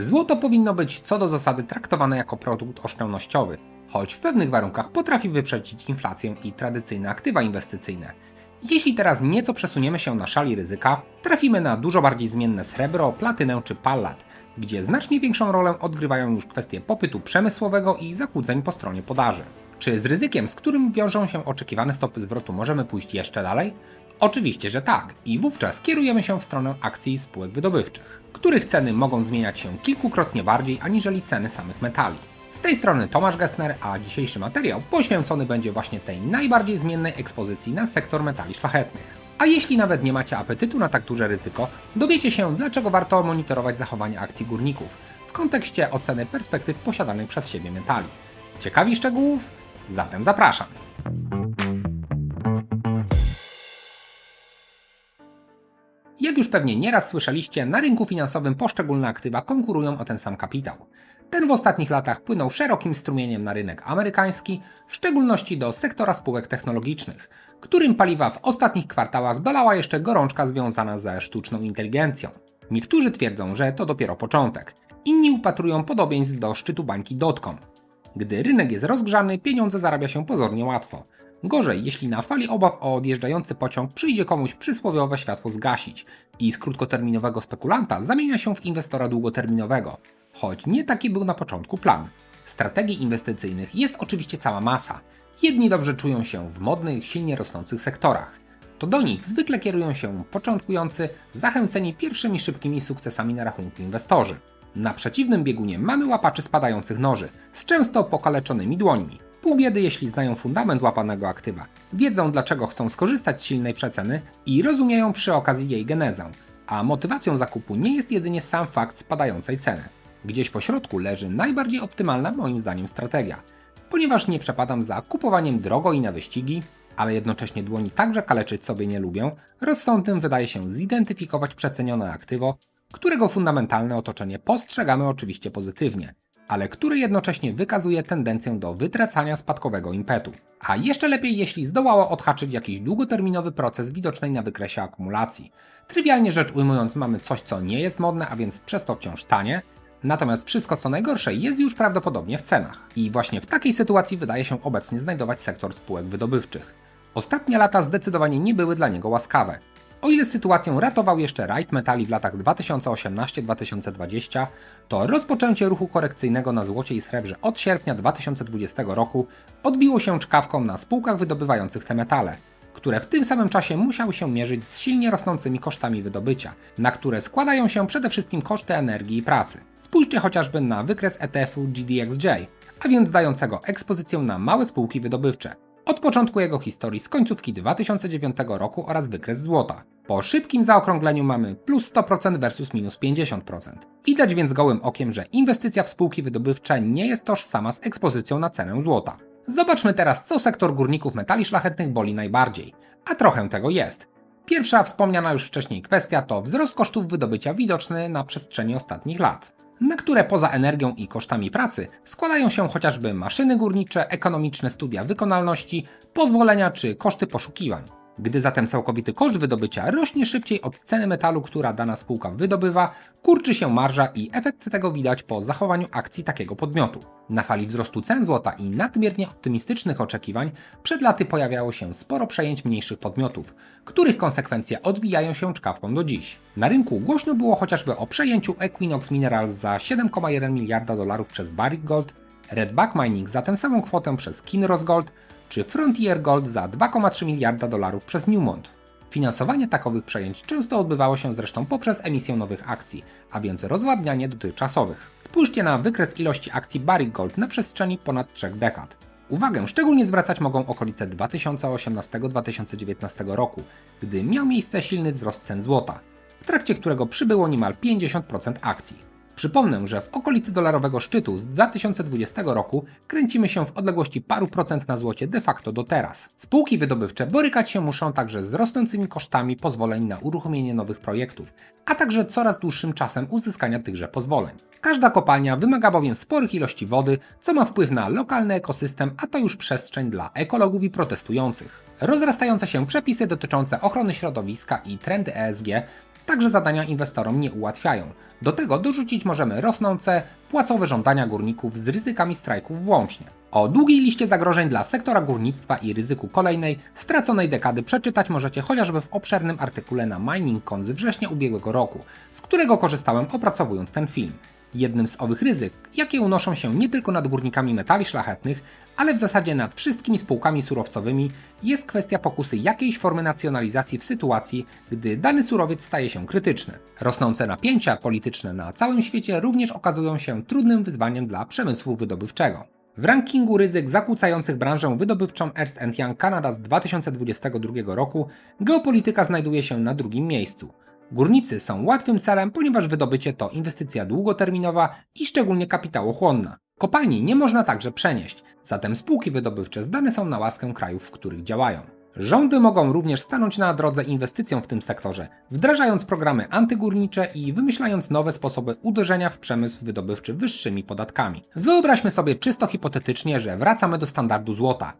Złoto powinno być co do zasady traktowane jako produkt oszczędnościowy, choć w pewnych warunkach potrafi wyprzedzić inflację i tradycyjne aktywa inwestycyjne. Jeśli teraz nieco przesuniemy się na szali ryzyka, trafimy na dużo bardziej zmienne srebro, platynę czy pallat, gdzie znacznie większą rolę odgrywają już kwestie popytu przemysłowego i zakłóceń po stronie podaży. Czy z ryzykiem, z którym wiążą się oczekiwane stopy zwrotu, możemy pójść jeszcze dalej? Oczywiście, że tak, i wówczas kierujemy się w stronę akcji spółek wydobywczych, których ceny mogą zmieniać się kilkukrotnie bardziej aniżeli ceny samych metali. Z tej strony Tomasz Gessner, a dzisiejszy materiał poświęcony będzie właśnie tej najbardziej zmiennej ekspozycji na sektor metali szlachetnych. A jeśli nawet nie macie apetytu na tak duże ryzyko, dowiecie się, dlaczego warto monitorować zachowanie akcji górników w kontekście oceny perspektyw posiadanych przez siebie metali. Ciekawi szczegółów? Zatem zapraszam. Jak już pewnie nieraz słyszeliście, na rynku finansowym poszczególne aktywa konkurują o ten sam kapitał. Ten w ostatnich latach płynął szerokim strumieniem na rynek amerykański, w szczególności do sektora spółek technologicznych, którym paliwa w ostatnich kwartałach dolała jeszcze gorączka związana ze sztuczną inteligencją. Niektórzy twierdzą, że to dopiero początek, inni upatrują podobieństw do szczytu bańki dotcom. Gdy rynek jest rozgrzany, pieniądze zarabia się pozornie łatwo. Gorzej, jeśli na fali obaw o odjeżdżający pociąg przyjdzie komuś przysłowiowe światło zgasić i z krótkoterminowego spekulanta zamienia się w inwestora długoterminowego, choć nie taki był na początku plan. Strategii inwestycyjnych jest oczywiście cała masa. Jedni dobrze czują się w modnych, silnie rosnących sektorach. To do nich zwykle kierują się początkujący, zachęceni pierwszymi szybkimi sukcesami na rachunku inwestorzy. Na przeciwnym biegunie mamy łapaczy spadających noży, z często pokaleczonymi dłońmi. Pół biedy, jeśli znają fundament łapanego aktywa, wiedzą dlaczego chcą skorzystać z silnej przeceny i rozumieją przy okazji jej genezę. A motywacją zakupu nie jest jedynie sam fakt spadającej ceny. Gdzieś po środku leży najbardziej optymalna moim zdaniem strategia. Ponieważ nie przepadam za kupowaniem drogo i na wyścigi, ale jednocześnie dłoni także kaleczyć sobie nie lubię, rozsądnym wydaje się zidentyfikować przecenione aktywo, którego fundamentalne otoczenie postrzegamy oczywiście pozytywnie, ale który jednocześnie wykazuje tendencję do wytracania spadkowego impetu. A jeszcze lepiej, jeśli zdołało odhaczyć jakiś długoterminowy proces widoczny na wykresie akumulacji. Trywialnie rzecz ujmując, mamy coś, co nie jest modne, a więc przez to wciąż tanie, Natomiast wszystko co najgorsze jest już prawdopodobnie w cenach. I właśnie w takiej sytuacji wydaje się obecnie znajdować sektor spółek wydobywczych. Ostatnie lata zdecydowanie nie były dla niego łaskawe. O ile sytuację ratował jeszcze Right Metali w latach 2018-2020, to rozpoczęcie ruchu korekcyjnego na złocie i srebrze od sierpnia 2020 roku odbiło się czkawką na spółkach wydobywających te metale, które w tym samym czasie musiały się mierzyć z silnie rosnącymi kosztami wydobycia, na które składają się przede wszystkim koszty energii i pracy. Spójrzcie chociażby na wykres ETF-u GDXJ, a więc dającego ekspozycję na małe spółki wydobywcze. Od początku jego historii z końcówki 2009 roku oraz wykres złota. Po szybkim zaokrągleniu mamy plus 100% versus minus 50%. Widać więc gołym okiem, że inwestycja w spółki wydobywcze nie jest tożsama z ekspozycją na cenę złota. Zobaczmy teraz, co sektor górników metali szlachetnych boli najbardziej. A trochę tego jest. Pierwsza wspomniana już wcześniej kwestia to wzrost kosztów wydobycia widoczny na przestrzeni ostatnich lat, na które poza energią i kosztami pracy składają się chociażby maszyny górnicze, ekonomiczne studia wykonalności, pozwolenia czy koszty poszukiwań. Gdy zatem całkowity koszt wydobycia rośnie szybciej od ceny metalu, która dana spółka wydobywa, kurczy się marża i efekt tego widać po zachowaniu akcji takiego podmiotu. Na fali wzrostu cen złota i nadmiernie optymistycznych oczekiwań przed laty pojawiało się sporo przejęć mniejszych podmiotów, których konsekwencje odbijają się czkawką do dziś. Na rynku głośno było chociażby o przejęciu Equinox Minerals za 7,1 miliarda dolarów przez Barrick Gold, Redback Mining za tę samą kwotę przez Kinross Gold, czy Frontier Gold za 2,3 miliarda dolarów przez Newmont. Finansowanie takowych przejęć często odbywało się zresztą poprzez emisję nowych akcji, a więc rozładnianie dotychczasowych. Spójrzcie na wykres ilości akcji Barrick Gold na przestrzeni ponad 3 dekad. Uwagę szczególnie zwracać mogą okolice 2018-2019 roku, gdy miał miejsce silny wzrost cen złota, w trakcie którego przybyło niemal 50% akcji. Przypomnę, że w okolicy dolarowego szczytu z 2020 roku kręcimy się w odległości paru procent na złocie de facto do teraz. Spółki wydobywcze borykać się muszą także z rosnącymi kosztami pozwoleń na uruchomienie nowych projektów, a także coraz dłuższym czasem uzyskania tychże pozwoleń. Każda kopalnia wymaga bowiem sporych ilości wody, co ma wpływ na lokalny ekosystem, a to już przestrzeń dla ekologów i protestujących. Rozrastające się przepisy dotyczące ochrony środowiska i trendy ESG także zadania inwestorom nie ułatwiają. Do tego dorzucić możemy rosnące, płacowe żądania górników z ryzykami strajków włącznie. O długiej liście zagrożeń dla sektora górnictwa i ryzyku kolejnej, straconej dekady przeczytać możecie chociażby w obszernym artykule na Mining.com z września ubiegłego roku, z którego korzystałem opracowując ten film. Jednym z owych ryzyk, jakie unoszą się nie tylko nad górnikami metali szlachetnych, ale w zasadzie nad wszystkimi spółkami surowcowymi, jest kwestia pokusy jakiejś formy nacjonalizacji w sytuacji, gdy dany surowiec staje się krytyczny. Rosnące napięcia polityczne na całym świecie również okazują się trudnym wyzwaniem dla przemysłu wydobywczego. W rankingu ryzyk zakłócających branżę wydobywczą Ernst Young Canada z 2022 roku geopolityka znajduje się na drugim miejscu. Górnicy są łatwym celem, ponieważ wydobycie to inwestycja długoterminowa i szczególnie kapitałochłonna. Kopalni nie można także przenieść, zatem spółki wydobywcze zdane są na łaskę krajów, w których działają. Rządy mogą również stanąć na drodze inwestycjom w tym sektorze, wdrażając programy antygórnicze i wymyślając nowe sposoby uderzenia w przemysł wydobywczy wyższymi podatkami. Wyobraźmy sobie czysto hipotetycznie, że wracamy do standardu złota.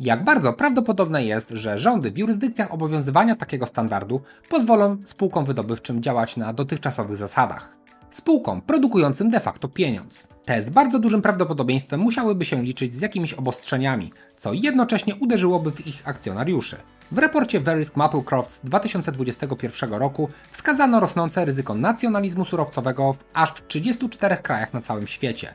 Jak bardzo prawdopodobne jest, że rządy w jurysdykcjach obowiązywania takiego standardu pozwolą spółkom wydobywczym działać na dotychczasowych zasadach. Spółkom produkującym de facto pieniądz. Te z bardzo dużym prawdopodobieństwem musiałyby się liczyć z jakimiś obostrzeniami, co jednocześnie uderzyłoby w ich akcjonariuszy. W raporcie Verisk Maplecroft z 2021 roku wskazano rosnące ryzyko nacjonalizmu surowcowego w aż w 34 krajach na całym świecie.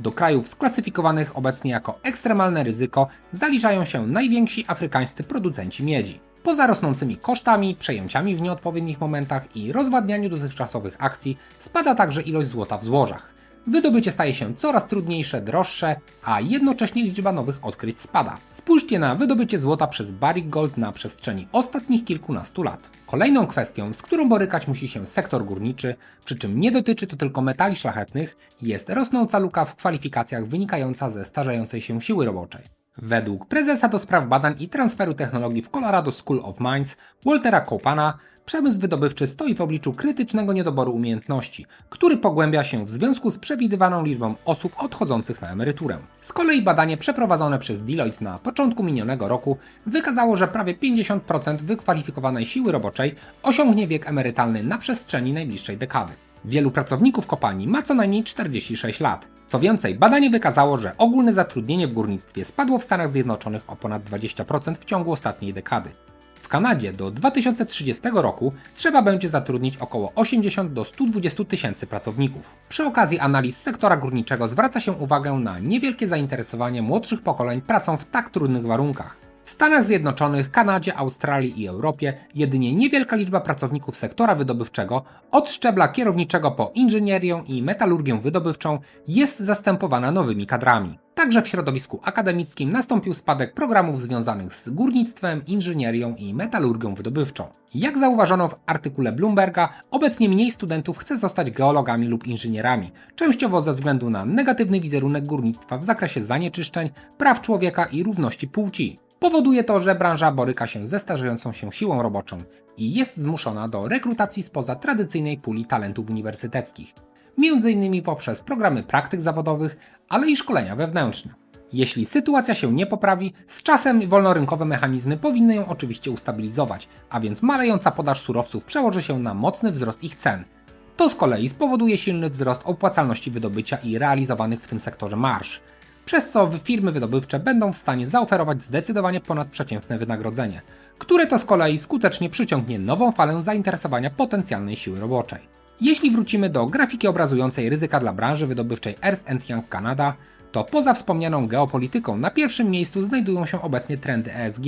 Do krajów sklasyfikowanych obecnie jako ekstremalne ryzyko zaliczają się najwięksi afrykańscy producenci miedzi. Poza rosnącymi kosztami, przejęciami w nieodpowiednich momentach i rozwadnianiu dotychczasowych akcji, spada także ilość złota w złożach. Wydobycie staje się coraz trudniejsze, droższe, a jednocześnie liczba nowych odkryć spada. Spójrzcie na wydobycie złota przez Barrick Gold na przestrzeni ostatnich kilkunastu lat. Kolejną kwestią, z którą borykać musi się sektor górniczy, przy czym nie dotyczy to tylko metali szlachetnych, jest rosnąca luka w kwalifikacjach wynikająca ze starzejącej się siły roboczej. Według prezesa do spraw badań i transferu technologii w Colorado School of Mines, Waltera Kopana, przemysł wydobywczy stoi w obliczu krytycznego niedoboru umiejętności, który pogłębia się w związku z przewidywaną liczbą osób odchodzących na emeryturę. Z kolei badanie przeprowadzone przez Deloitte na początku minionego roku wykazało, że prawie 50% wykwalifikowanej siły roboczej osiągnie wiek emerytalny na przestrzeni najbliższej dekady. Wielu pracowników kopalni ma co najmniej 46 lat. Co więcej, badanie wykazało, że ogólne zatrudnienie w górnictwie spadło w Stanach Zjednoczonych o ponad 20% w ciągu ostatniej dekady. W Kanadzie do 2030 roku trzeba będzie zatrudnić około 80 do 120 tysięcy pracowników. Przy okazji analiz sektora górniczego zwraca się uwagę na niewielkie zainteresowanie młodszych pokoleń pracą w tak trudnych warunkach. W Stanach Zjednoczonych, Kanadzie, Australii i Europie jedynie niewielka liczba pracowników sektora wydobywczego, od szczebla kierowniczego po inżynierię i metalurgię wydobywczą, jest zastępowana nowymi kadrami. Także w środowisku akademickim nastąpił spadek programów związanych z górnictwem, inżynierią i metalurgią wydobywczą. Jak zauważono w artykule Bloomberga, obecnie mniej studentów chce zostać geologami lub inżynierami, częściowo ze względu na negatywny wizerunek górnictwa w zakresie zanieczyszczeń, praw człowieka i równości płci. Powoduje to, że branża boryka się ze starzejącą się siłą roboczą i jest zmuszona do rekrutacji spoza tradycyjnej puli talentów uniwersyteckich, m.in. poprzez programy praktyk zawodowych, ale i szkolenia wewnętrzne. Jeśli sytuacja się nie poprawi, z czasem wolnorynkowe mechanizmy powinny ją oczywiście ustabilizować, a więc malejąca podaż surowców przełoży się na mocny wzrost ich cen. To z kolei spowoduje silny wzrost opłacalności wydobycia i realizowanych w tym sektorze marsz, przez co firmy wydobywcze będą w stanie zaoferować zdecydowanie ponadprzeciętne wynagrodzenie, które to z kolei skutecznie przyciągnie nową falę zainteresowania potencjalnej siły roboczej. Jeśli wrócimy do grafiki obrazującej ryzyka dla branży wydobywczej Ernst Young Canada, to poza wspomnianą geopolityką na pierwszym miejscu znajdują się obecnie trendy ESG,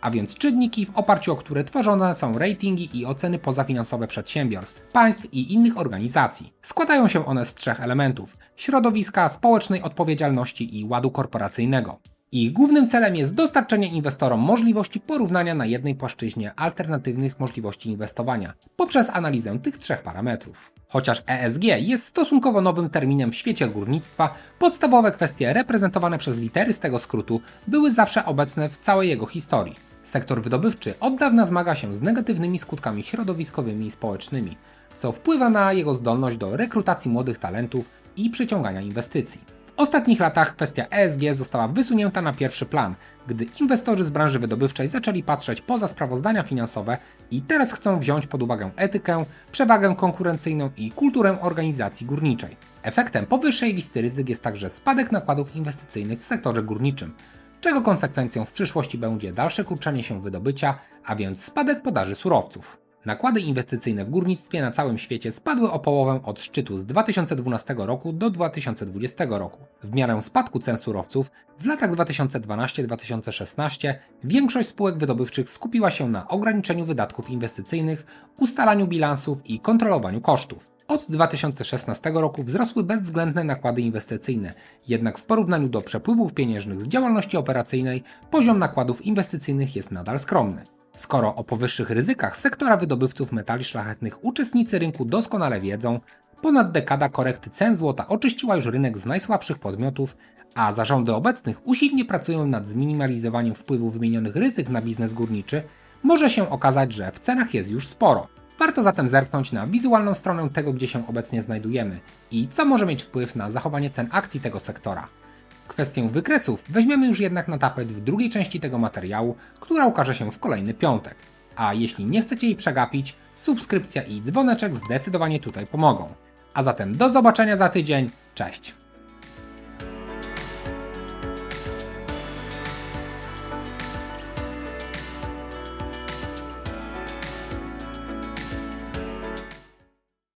a więc czynniki, w oparciu o które tworzone są ratingi i oceny pozafinansowe przedsiębiorstw, państw i innych organizacji. Składają się one z trzech elementów: środowiska, społecznej odpowiedzialności i ładu korporacyjnego. Ich głównym celem jest dostarczenie inwestorom możliwości porównania na jednej płaszczyźnie alternatywnych możliwości inwestowania poprzez analizę tych trzech parametrów. Chociaż ESG jest stosunkowo nowym terminem w świecie górnictwa, podstawowe kwestie reprezentowane przez litery z tego skrótu były zawsze obecne w całej jego historii. Sektor wydobywczy od dawna zmaga się z negatywnymi skutkami środowiskowymi i społecznymi, co wpływa na jego zdolność do rekrutacji młodych talentów i przyciągania inwestycji. W ostatnich latach kwestia ESG została wysunięta na pierwszy plan, gdy inwestorzy z branży wydobywczej zaczęli patrzeć poza sprawozdania finansowe i teraz chcą wziąć pod uwagę etykę, przewagę konkurencyjną i kulturę organizacji górniczej. Efektem powyższej listy ryzyk jest także spadek nakładów inwestycyjnych w sektorze górniczym, czego konsekwencją w przyszłości będzie dalsze kurczenie się wydobycia, a więc spadek podaży surowców. Nakłady inwestycyjne w górnictwie na całym świecie spadły o połowę od szczytu z 2012 roku do 2020 roku. W miarę spadku cen surowców w latach 2012-2016 większość spółek wydobywczych skupiła się na ograniczeniu wydatków inwestycyjnych, ustalaniu bilansów i kontrolowaniu kosztów. Od 2016 roku wzrosły bezwzględne nakłady inwestycyjne, jednak w porównaniu do przepływów pieniężnych z działalności operacyjnej poziom nakładów inwestycyjnych jest nadal skromny. Skoro o powyższych ryzykach sektora wydobywców metali szlachetnych uczestnicy rynku doskonale wiedzą, ponad dekada korekty cen złota oczyściła już rynek z najsłabszych podmiotów, a zarządy obecnych usilnie pracują nad zminimalizowaniem wpływu wymienionych ryzyk na biznes górniczy, może się okazać, że w cenach jest już sporo. Warto zatem zerknąć na wizualną stronę tego, gdzie się obecnie znajdujemy i co może mieć wpływ na zachowanie cen akcji tego sektora. Kwestię wykresów weźmiemy już jednak na tapet w drugiej części tego materiału, która ukaże się w kolejny piątek. A jeśli nie chcecie jej przegapić, subskrypcja i dzwoneczek zdecydowanie tutaj pomogą. A zatem do zobaczenia za tydzień. Cześć!